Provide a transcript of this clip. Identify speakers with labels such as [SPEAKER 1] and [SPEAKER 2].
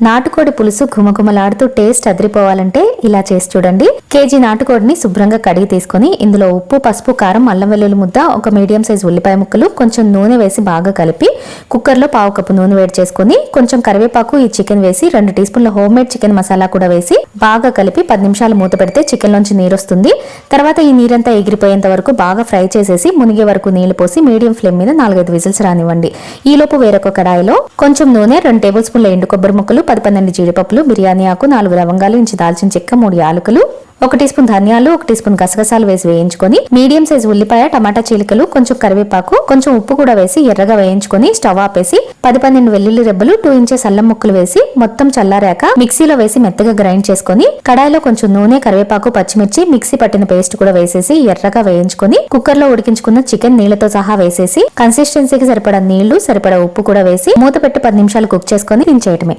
[SPEAKER 1] నాటుకోడి పులుసు ఘుమఘుమలాడుతూ టేస్ట్ అదిరిపోవాలంటే ఇలా చేసి చూడండి. కేజీ నాటుకోడిని శుభ్రంగా కడిగి తీసుకొని ఇందులో ఉప్పు పసుపు కారం అల్లం వెల్లుల్లి ముద్ద ఒక మీడియం సైజ్ ఉల్లిపాయ ముక్కలు కొంచెం నూనె వేసి బాగా కలిపి కుక్కర్లో పావు కప్పు నూనె వేడి చేసుకుని కొంచెం కరివేపాకు ఈ చికెన్ వేసి రెండు టీ స్పూన్ల హోమ్ మేడ్ చికెన్ మసాలా కూడా వేసి బాగా కలిపి పది నిమిషాలు మూత పెడితే చికెన్ లోంచి నీరు వస్తుంది తర్వాత ఈ నీరంతా ఎగిరిపోయేంత వరకు బాగా ఫ్రై చేసేసి మునిగే వరకు నీళ్ళు పోసి మీడియం ఫ్లేమ్ మీద నాలుగైదు విజిల్స్ రానివ్వండి. ఈలోపు వేరొక కడాయిలో కొంచెం నూనె రెండు టేబుల్ స్పూన్ల ఎండు కొబ్బరి ముక్కలు పది పన్నెండు జీడిపప్పులు బిర్యానీ ఆకు నాలుగు లవంగాలు ఇంచి దాల్చిన చెక్క మూడు యాలకులు ఒక టీ స్పూన్ ధనియాలు ఒక టీ స్పూన్ గసగసాలు వేసి వేయించుకొని మీడియం సైజ్ ఉల్లిపాయ టమాటా చీలికలు కొంచెం కరివేపాకు కొంచెం ఉప్పు కూడా వేసి ఎర్రగా వేయించుకొని స్టవ్ ఆపేసి పది పన్నెండు వెల్లుల్లి రెబ్బలు టూ ఇంచెస్ అల్లం ముక్కలు వేసి మొత్తం చల్లారాక మిక్సీలో వేసి మెత్తగా గ్రైండ్ చేసుకొని కడాయిలో కొంచెం నూనె కరివేపాకు పచ్చిమిర్చి మిక్సీ పట్టిన పేస్ట్ కూడా వేసేసి ఎర్రగా వేయించుకొని కుక్కర్లో ఉడికించుకున్న చికెన్ నీళ్ళతో సహా వేసేసి కన్సిస్టెన్సీకి సరిపడా నీళ్ళు సరిపడా ఉప్పు కూడా వేసి మూత పెట్టి పది నిమిషాలు కుక్ చేసుకొని దించేయటమే.